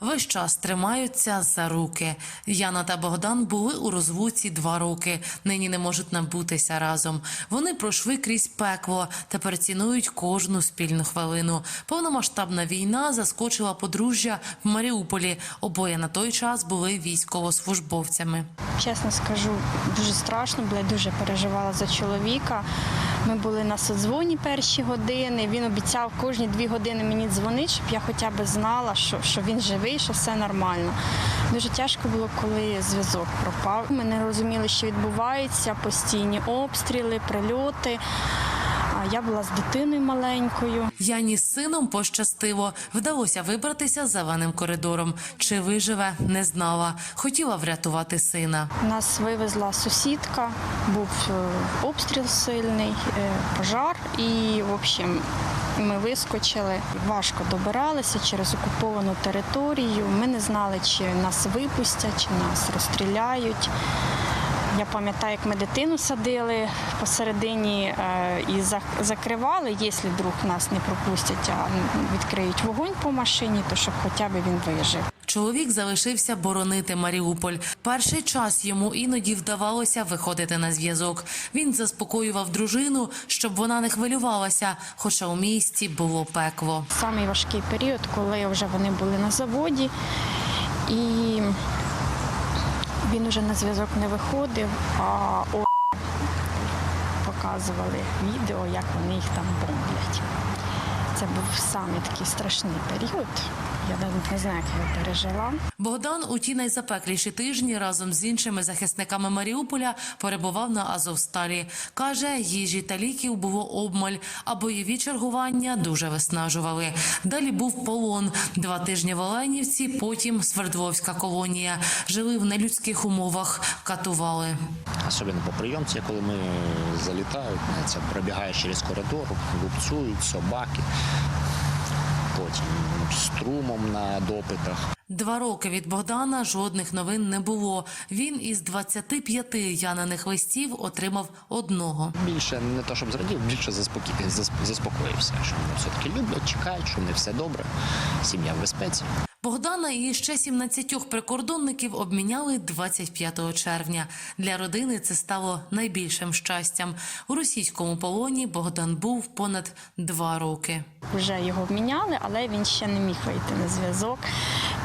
Весь час тримаються за руки. Яна та Богдан були у розвуці два роки. Нині не можуть набутися разом. Вони пройшли крізь пекло. Тепер цінують кожну спільну хвилину. Повномасштабна війна заскочила подружжя в Маріуполі. Обоє на той час були військовослужбовцями. Чесно скажу, дуже страшно, бо я дуже переживала за чоловіка. Ми були на соцдзвоні перші години. Він обіцяв кожні дві години мені дзвонити, щоб я хоча б знала, що, що він живий, що все нормально. Дуже тяжко було, коли зв'язок пропав. Ми не розуміли, що відбувається, постійні обстріли, прильоти. Я була з дитиною маленькою. Яні з сином пощастило. Вдалося вибратися зеленим коридором. Чи виживе, не знала. Хотіла врятувати сина. Нас вивезла сусідка, був е, обстріл сильний, е, пожар, і в общем. Ми вискочили, важко добиралися через окуповану територію. Ми не знали, чи нас випустять, чи нас розстріляють. Я пам'ятаю, як ми дитину садили посередині е, і закривали, якщо вдруг нас не пропустять, а відкриють вогонь по машині, то щоб хоча б він вижив. Чоловік залишився боронити Маріуполь. Перший час йому іноді вдавалося виходити на зв'язок. Він заспокоював дружину, щоб вона не хвилювалася, хоча у місті було пекло. Самий важкий період, коли вже вони були на заводі, і він уже на зв'язок не виходив, а о, показували відео, як вони їх там бомблять. Це був самий такий страшний період. Я навіть не знаю, як я пережила. Богдан у ті найзапекліші тижні разом з іншими захисниками Маріуполя перебував на Азовсталі. Каже, їжі та ліків було обмаль, а бойові чергування дуже виснажували. Далі був полон. Два тижні в Оленівці, потім Свердловська колонія. Жили в нелюдських умовах, катували. Особливо по прийомці, коли ми залітають, це пробігаєш через коридор, лупцюють собаки, потім струмом на допитах. Два роки від Богдана жодних новин не було. Він із 25 яниних листів отримав одного. Більше не то, щоб зрадів, більше заспокій- засп- заспокоївся, що мене все-таки люблять, чекають, що не все добре, сім'я в безпеці. Богдана і ще 17 прикордонників обміняли 25 червня. Для родини це стало найбільшим щастям. У російському полоні Богдан був понад два роки. Вже його вміняли, але він ще не міг вийти на зв'язок.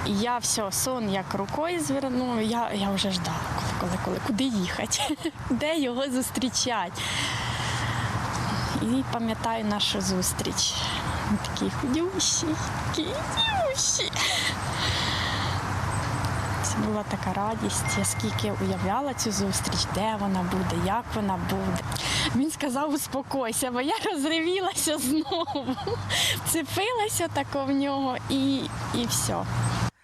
І я все, сон як рукою звернула, я, я вже ждала, коли, коли, коли, куди їхати, де його зустрічати. І пам'ятаю нашу зустріч. Він такий худющий, такий худющий. Це була така радість. Я скільки уявляла цю зустріч, де вона буде, як вона буде. Він сказав, успокойся, бо я розривілася знову. Цепилася тако в нього і, і все.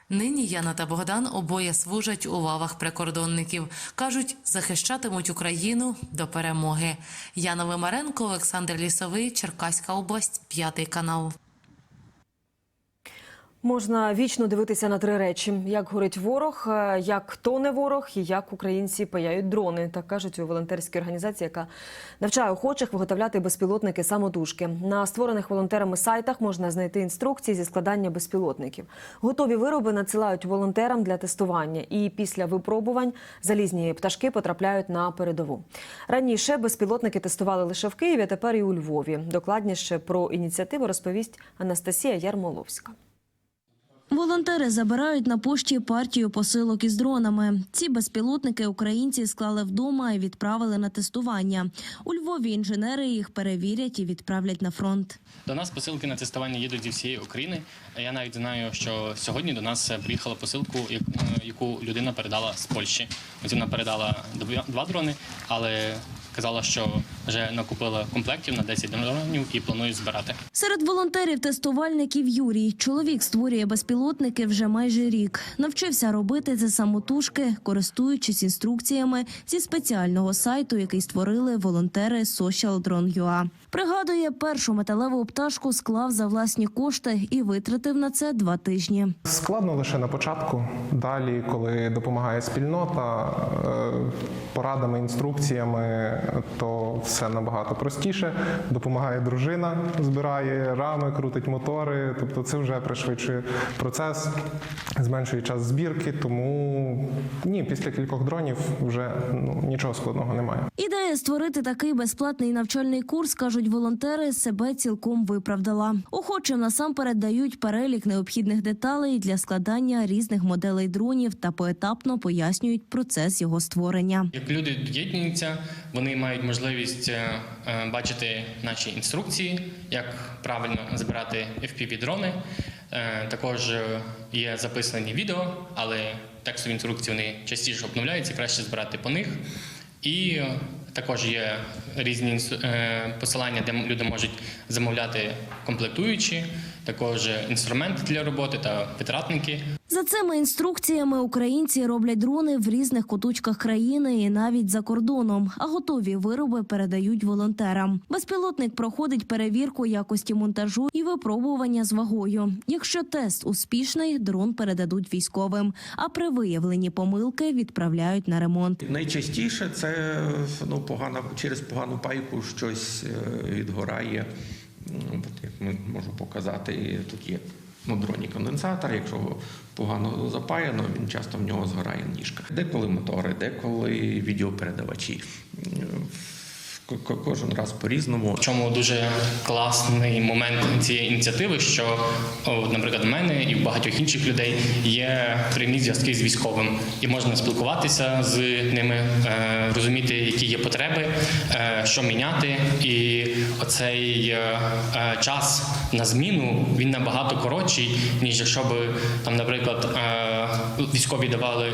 Нині Яна та Богдан обоє служать у лавах прикордонників. Кажуть, захищатимуть Україну до перемоги. Яна Вимаренко, Олександр Лісовий, Черкаська область, п'ятий канал. Можна вічно дивитися на три речі: як горить ворог, е, як тоне ворог і як українці паяють дрони. Так кажуть у волонтерській організації, яка навчає охочих виготовляти безпілотники самотужки. На створених волонтерами сайтах можна знайти інструкції зі складання безпілотників. Готові вироби надсилають волонтерам для тестування, і після випробувань залізні пташки потрапляють на передову. Раніше безпілотники тестували лише в Києві, тепер і у Львові. Докладніше про ініціативу розповість Анастасія Ярмоловська. Волонтери забирають на пошті партію посилок із дронами. Ці безпілотники українці склали вдома і відправили на тестування. У Львові інженери їх перевірять і відправлять на фронт. До нас посилки на тестування їдуть зі всієї України. Я навіть знаю, що сьогодні до нас приїхала посилку, е, яку людина передала з Польщі. Ось вона передала два дрони, але казала, що вже накупила комплектів на 10 дронів і планують збирати. Серед волонтерів-тестувальників Юрій. Чоловік створює безпілотники вже майже рік. Навчився робити це самотужки, користуючись інструкціями зі спеціального сайту, який створили волонтери Social Drone UA. Пригадує, першу металеву пташку склав за власні кошти і витратив на це два тижні. Складно лише на початку. Далі, коли допомагає спільнота е, порадами, інструкціями, то все набагато простіше. Допомагає дружина, збирає рами, крутить мотори. Тобто, це вже пришвидшує процес, зменшує час збірки. Тому ні, після кількох дронів вже ну, нічого складного немає. Ідея створити такий безплатний навчальний курс, кажуть волонтери, себе цілком виправдала. Охочим насамперед дають перелік необхідних деталей для складання різних моделей дронів та поетапно пояснюють процес його створення. Як люди доєднуються, вони мають можливість е, е, бачити наші інструкції, як правильно збирати FPV-дрони. Е, Також є записані відео, але текстові інструкції вони частіше обновляються, краще збирати по них. І також є різні посилання, де люди можуть замовляти комплектуючі, також інструменти для роботи та витратники. За цими інструкціями українці роблять дрони в різних куточках країни і навіть за кордоном, а готові вироби передають волонтерам. Безпілотник проходить перевірку якості монтажу і випробування з вагою. Якщо тест успішний, дрон передадуть військовим. А при виявленні помилки відправляють на ремонт. Найчастіше це ну, погана, через погану пайку щось е, відгорає. Ну, Як ми можу показати, тут є на дроні конденсатор. Якщо погано запаяно, він часто в нього згорає ніжка. Деколи мотори, деколи відеопередавачі. Ко- ко- Кожен раз по-різному. В чому дуже класний момент цієї ініціативи, що, наприклад, в мене і в багатьох інших людей є прямі зв'язки з військовим, і можна спілкуватися з ними, е, розуміти, які є потреби, е, що міняти. І оцей е, час на зміну він набагато коротший, ніж якщо б там, наприклад, військові давали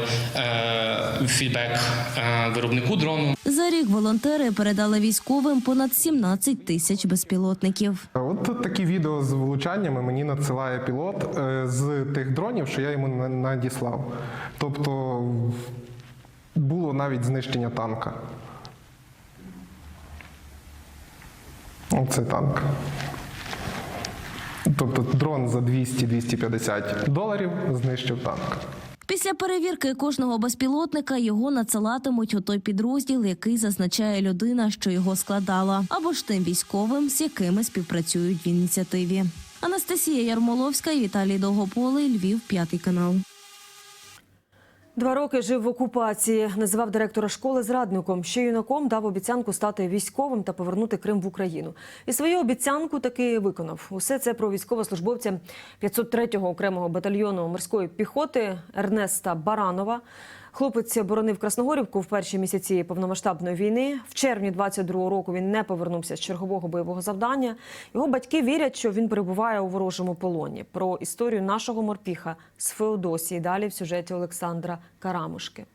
фідбек е, виробнику дрону. За рік волонтери передали військовим понад 17 тисяч безпілотників. От такі відео з влучаннями мені надсилає пілот е, з тих дронів, що я йому на- надіслав. Тобто було навіть знищення танка. Оце танк. Тобто дрон за 200-250 доларів знищив танк. Після перевірки кожного безпілотника його надсилатимуть у той підрозділ, який зазначає людина, що його складала, або ж тим військовим, з якими співпрацюють в ініціативі. Анастасія Ярмоловська і Віталій Довгополий, Львів, п'ятий канал. Два роки жив в окупації. Називав директора школи зрадником. Ще юнаком дав обіцянку стати військовим та повернути Крим в Україну. І свою обіцянку таки виконав. Усе це про військовослужбовця 503-го окремого батальйону морської піхоти Ернеста Баранова. Хлопець боронив Красногорівку в перші місяці повномасштабної війни. В червні 22-го року він не повернувся з чергового бойового завдання. Його батьки вірять, що він перебуває у ворожому полоні. Про історію нашого морпіха з Феодосії далі в сюжеті Олександра Карамушки.